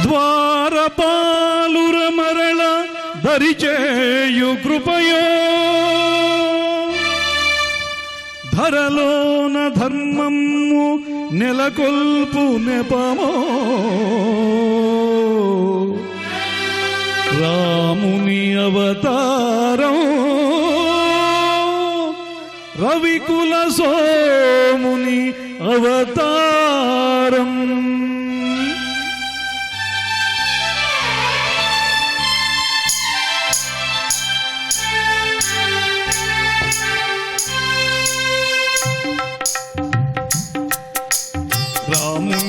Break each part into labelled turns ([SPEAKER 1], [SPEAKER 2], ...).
[SPEAKER 1] ద్వారపాలుర మరళ దరిచేయు కృపయో. ధరలోన ధర్మము నెలకొల్పు నెపమో. రాముని అవతారం రవికుల సోముని అవతారం.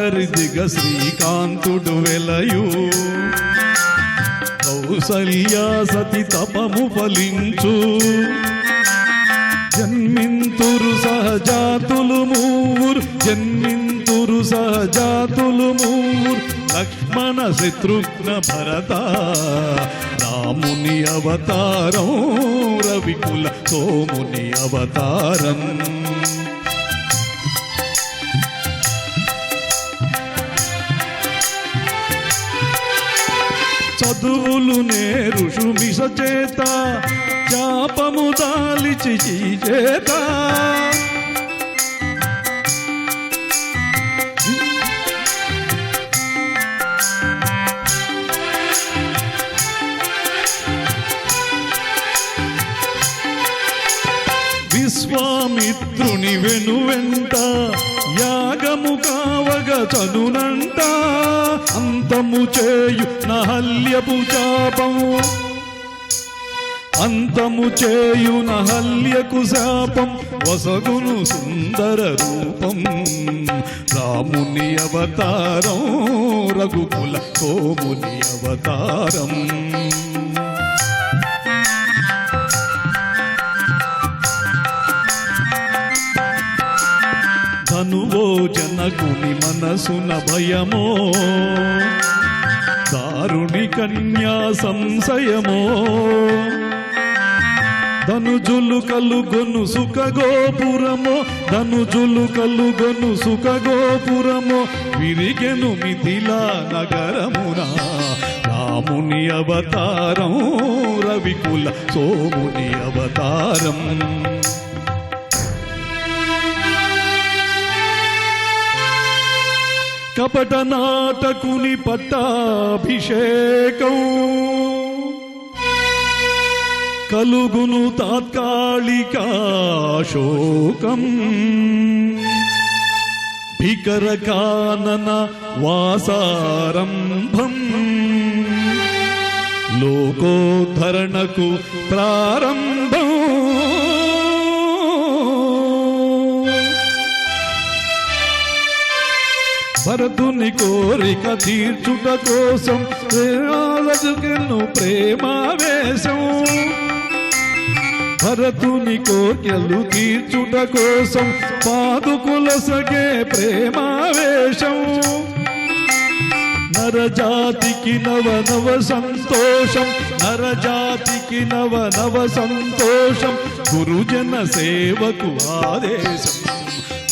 [SPEAKER 1] సరిదిగ శ్రీకాంతుడు వెలయు. కౌసల్యా సతి తపము ఫలించు. జన్మింతురు సహజాతులు మూరు జన్మింతురు సహజాతులు మూరు లక్ష్మణ శత్రుఘ్న భరత. రాముని అవతారం రవికుల సోముని అవతారం. చదువులు నేరుషు మిస చేత చాపము దాలిచి చేత విశ్వామిత్రుని వెనువెంట యాగము కావగ చనునంట. అంతము చేయు నహల్యపు చాపము అంతము చేయు నహల్యకు శాపం వసగును సుందర రూపం. రాముని అవతారం రఘుకుల సోముని అవతారం. జనకుని మనసున భయమో. దారుణి కన్యా సంశయమో. ధనుజులు కలుగొను సుఖగోపురము. ధనుజులు కలుగొను సుఖగోపురము. విరిగెను మిథిలా నగరమునా. రాముని అవతారం రవికుల సోముని అవతారం. కపట నాటకుని పట్టాభిషేకం. కలుగును తాత్కాళికాశోకం భీకర కానన వాసారంభం. లోకోద్ధరణకు ప్రారంభం. భరతుని కోరిక తీర్చుట కోసం ప్రేమాలజుకెను ప్రేమావేశం. భరతుని కోర్కెలు తీర్చుట కోసం పాదుకుల సగే ప్రేమావేశం. నరజాతికి నవ నవ సంతోషం నరజాతికి నవ నవ సంతోషం గురుజన సేవకు ఆదేశం.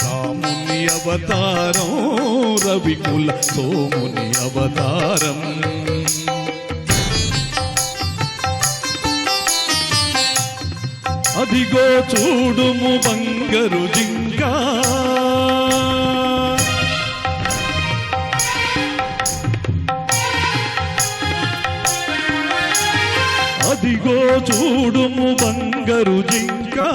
[SPEAKER 1] రాముని అవతారం రవికుల సోముని అవతారం. అదిగో చూడుము బంగరు జింకా. అదిగో చూడుము బంగరు జింకా.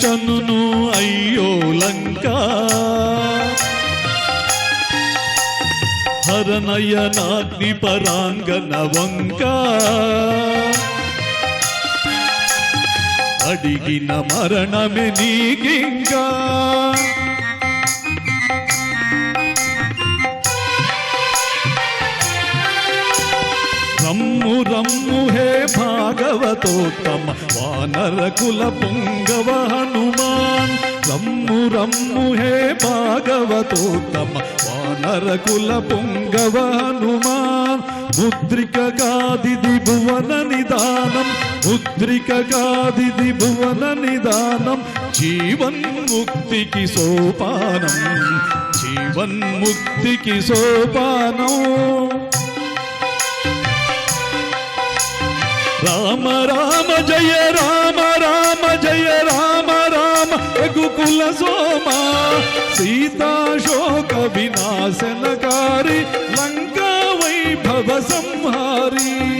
[SPEAKER 1] చనును అయ్యో లంక. హరనయనాగ్ని పరాంగన వంక అడిగిన మరణమే నీకింకా. రమ్ము రమ్ము హే భాగవతోత్తమ వానర కుల పుంగవ హనుమాన్. రమ్ము రమ్ము హే భాగవతోత్తమ వానర కుల పుంగవ హనుమాన్. ముద్రిక గాదిది భువన నిదానం ముద్రిక గాదిది భువన నిదానం. జీవన్ ముక్తికి సోపానం జీవన్ ముక్తికి సోపానం. రామ రామ జయ రామ రామ జయ రామ రామ రఘుకుల సోమ సీతాశోక వినాశనకారి లంకా వైభవ సంహారి అయ్యో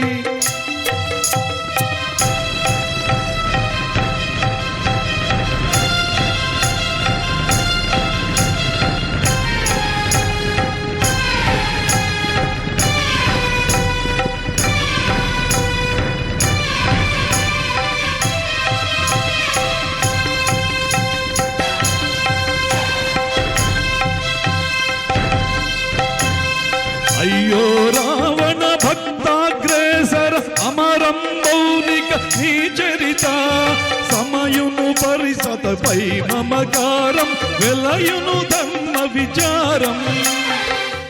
[SPEAKER 1] మౌనిక నీ చరిత. సమయును పరిసతపై మమకారం వెలయును ధర్మ విచారం.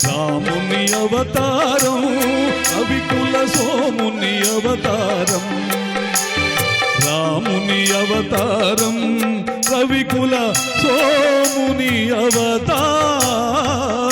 [SPEAKER 1] రాముని అవతారం కవికుల సోముని అవతారం. రాముని అవతారం రవికుల సోముని అవతారం.